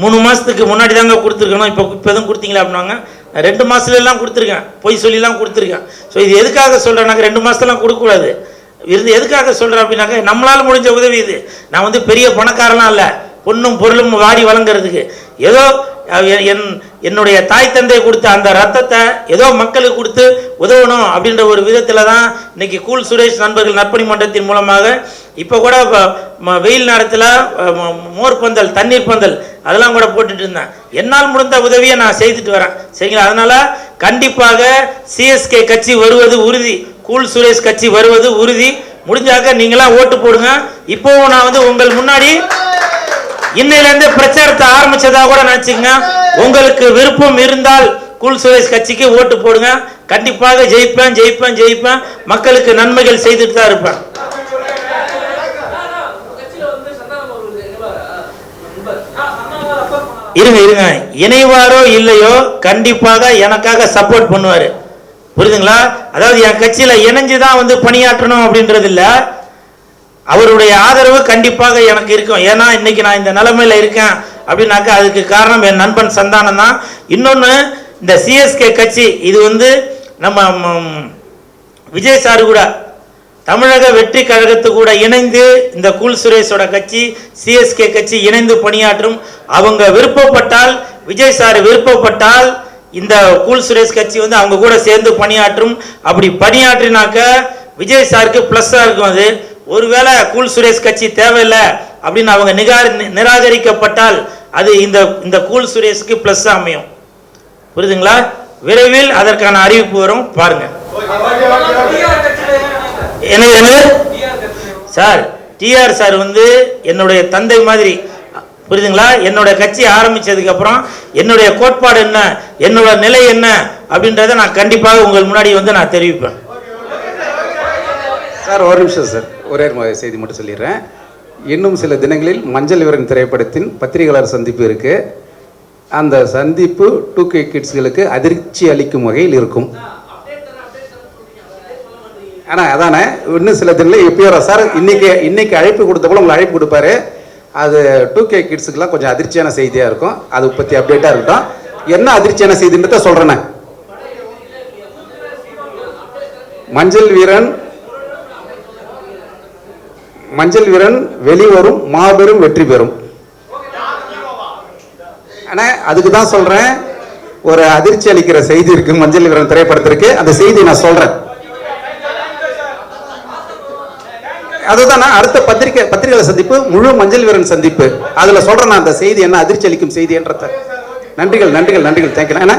மூணு மாதத்துக்கு முன்னாடி தாங்க கொடுத்துருக்கணும். இப்போ இப்போ எதுவும் கொடுத்தீங்களா அப்படின்னாங்க. ரெண்டு மாதத்துலலாம் கொடுத்துருக்கேன். பொய் சொல்லிலாம் கொடுத்துருக்கேன். ஸோ இது எதுக்காக சொல்கிறேன்னாக்க ரெண்டு மாதத்துலாம் கொடுக்கக்கூடாது. இருந்து எதுக்காக சொல்கிறேன் அப்படின்னாக்க நம்மளால் முடிஞ்ச உதவி இது. நான் வந்து பெரிய பணக்காரலாம் இல்லை பொண்ணும் பொருளும் வாடி வழங்குறதுக்கு. ஏதோ என்- என் என்னுடைய தாய் தந்தை கொடுத்த அந்த ரத்தத்தை ஏதோ மக்களுக்கு கொடுத்து உதவணும் அப்படின்ற ஒரு விதத்தில் தான் இன்னைக்கு கூல் சுரேஷ் நண்பர்கள் நற்பணி மன்றத்தின் மூலமாக இப்போ கூட ம- வெயில் நேரத்தில் மோர் பந்தல் தண்ணீர் பந்தல் அதெல்லாம் கூட போட்டுட்டு இருந்தேன். என்னால் முடிந்த உதவியை நான் செய்துட்டு வரேன். சரிங்களா? அதனால கண்டிப்பாக சிஎஸ்கே கட்சி வருவது உறுதி. கூல் சுரேஷ் கட்சி வருவது உறுதி. முடிஞ்சாக்க நீங்களாம் ஓட்டு போடுங்க. இப்போவும் நான் வந்து உங்கள் முன்னாடி இன்னையிலேருந்து பிரச்சாரத்தை ஆரம்பிச்சதா கூட நினச்சிங்க உங்களுக்கு விருப்பம் இருந்தால் கூல் சுரேஷ் கட்சிக்கு ஓட்டு போடுங்க. கண்டிப்பாக ஜெயிப்பேன் ஜெயிப்பேன் ஜெயிப்பேன். மக்களுக்கு நன்மைகள் செய்துட்டு தான் இருப்பேன். இருங்க இருங்க. இணைவாரோ இல்லையோ கண்டிப்பாக எனக்காக சப்போர்ட் பண்ணுவார். புரியுதுங்களா அதாவது என் கட்சியில் இணைஞ்சு தான் வந்து பணியாற்றணும் அப்படின்றது இல்லை. அவருடைய ஆதரவு கண்டிப்பாக எனக்கு இருக்கும். ஏன்னா இன்னைக்கு நான் இந்த நிலைமையில் இருக்கேன் அப்படின்னாக்கா அதுக்கு காரணம் என் நண்பன் சந்தானம் தான். இன்னொன்று இந்த சிஎஸ்கே கட்சி இது வந்து நம்ம விஜய் சார் கூட தமிழக வெற்றி கழகத்து கூட இணைந்து இந்த கூல் சுரேஷோட கட்சி சிஎஸ்கே கட்சி இணைந்து பணியாற்றும் அவங்க விருப்பப்பட்டால் விஜய் சார் விருப்பப்பட்டால் இந்த கூல் சுரேஷ் கட்சி வந்து அவங்க கூட சேர்ந்து பணியாற்றும். அப்படி பணியாற்றினாக்க விஜய் சாருக்கு ப்ளஸ்ஸாக இருக்கும் அது. ஒருவேளை கூல் சுரேஷ் கட்சி தேவையில்லை அப்படின்னு அவங்க நிகார் நிராகரிக்கப்பட்டால் அது இந்த இந்த கூல் சுரேஷ்க்கு ப்ளஸ் அமையும். புரியுதுங்களா? விரைவில் அதற்கான அறிவிப்பு வரும். பாருங்கள் என்னது என்னது சார் டிஆர் சார் வந்து என்னுடைய தந்தை மாதிரி புரியுதுங்களா? என்னோட கட்சி ஆரம்பிச்சதுக்கு அப்புறம் என்னுடைய கோட்பாடு என்ன என்னோட நிலை என்ன அப்படின்றத நான் கண்டிப்பாக உங்கள் முன்னாடி வந்து நான் தெரிவிப்பேன். சார் ஒரு நிமிஷம் சார். ஒரே செய்தி மட்டும் சொல்லிடுறேன். இன்னும் சில தினங்களில் மஞ்சள் விவரம் திரைப்படத்தின் பத்திரிகையாளர் சந்திப்பு இருக்கு. அந்த சந்திப்பு டூ கே கிட்ஸ்களுக்கு அதிர்ச்சி அளிக்கும் வகையில் இருக்கும். ஆனால் அதானே? இன்னும் சில தினங்களில் எப்பயோ சார் இன்னைக்கு இன்னைக்கு அழைப்பு கொடுத்த போல உங்களுக்கு அழைப்பு கொடுப்பாரு. அது டூ கே கிட்ஸுக்கெல்லாம் கொஞ்சம் அதிர்ச்சியான செய்தியாக இருக்கும். அது பற்றி அப்டேட்டாக இருக்கட்டும். என்ன அதிர்ச்சியான செய்தின்றத சொல்கிறேனே மஞ்சள் வீரன் மஞ்சள் வீரன் வெளிவரும் மாபெரும் வெற்றி பெறும். ஆனால் அதுக்கு தான் சொல்கிறேன் ஒரு அதிர்ச்சி அளிக்கிற செய்தி இருக்குது மஞ்சள் வீரன் திரைப்படத்திற்கு. அந்த செய்தி நான் சொல்கிறேன் அதுதான்? அடுத்த பத்திரிகை பத்திரிகையாளர் சந்திப்பு முழு மஞ்சள் வீரன் சந்திப்பு. அதில் சொல்கிறேன் நான் அந்த செய்தி என்ன அதிர்ச்சி அளிக்கும் செய்தி என்றத. நன்றிகள் நன்றிகள் நன்றிகள். தேங்க்யூ என்ன